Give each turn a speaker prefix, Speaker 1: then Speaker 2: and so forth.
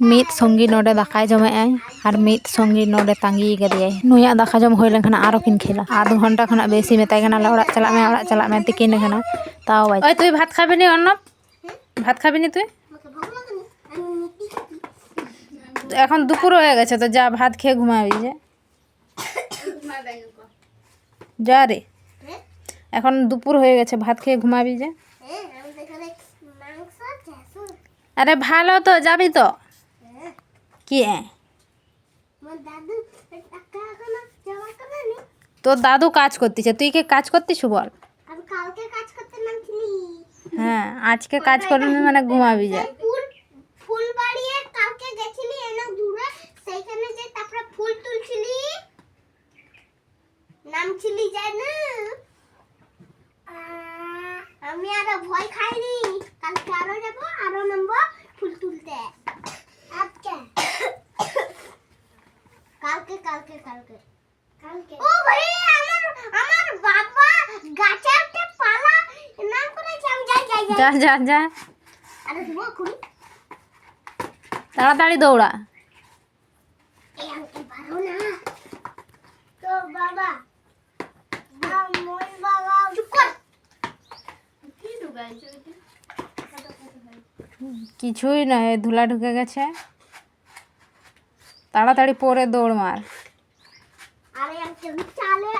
Speaker 1: ᱢᱤᱫ ᱥᱚᱸᱜᱮ ᱱᱚᱰᱮ ᱫᱟᱠᱟᱭ ᱡᱚᱢᱮᱜᱼᱟᱭ ᱟᱨ ᱢᱤᱫ ᱥᱚᱸᱜᱮ ᱱᱚᱰᱮ ᱛᱟᱸᱜᱤ ᱠᱟᱫᱮᱭᱟᱭ ᱱᱩᱭᱟᱜ ᱫᱟᱠᱟ ᱡᱚᱢ ᱦᱩᱭ ᱞᱮᱱᱠᱷᱟᱱ ᱟᱨᱚ ᱠᱤᱱ ᱠᱷᱮᱞᱟ ᱟᱫᱷ ᱜᱷᱚᱱᱴᱟ ᱠᱷᱚᱱᱟᱜ ᱵᱮᱥᱤ মেতাই ᱠᱟᱱᱟᱞᱮ ᱚᱲᱟᱜ ᱪᱟᱞᱟᱜ ᱢᱮ ᱚᱲᱟᱜ ᱪᱟᱞᱟᱜ ᱢᱮ ᱛᱤᱠᱤᱱ ᱠᱟᱱᱟ তাও বাই ওই তুই ভাত খাবি নি অর্ণব ভাত খাবি নি তুই এখন দুপুর হয়ে গেছে তো যা ভাত খেয়ে ঘুমাবি যে যা রে এখন দুপুর হয়ে গেছে ভাত খেয়ে ঘুমাবি যে আরে ভালো তো যাবি তো কি? তোর দাদু কাজ করতেছে। তুই কি কাজ করতিস বল? হ্যাঁ আজকে কাজ করবি মানে ঘুমাবি যা।
Speaker 2: ফুল ফুল বাড়িয়ে কালকে গেছিলি এনে দূরে সেইখানে যে তারপরে ফুল তুলছিলি। নামছিলি যায় না আমি আরও ভয় খাইনি। কালকে আরও যাব আরও নামবো। কালকে কালকে। ও ভাই আমার আমার বাবা গাছে একটা পালা আমি যাই যাই যাই।
Speaker 1: যা যা যা।
Speaker 2: আরে
Speaker 1: তাড়াতাড়ি দৌড়া।
Speaker 2: এই পারো না। তো বাবা কর।
Speaker 1: কিছুই নয় ধুলা ঢুকে গেছে। তাড়াতাড়ি পরে দৌড় মার।
Speaker 2: আরে আঙ্কেল চালে রে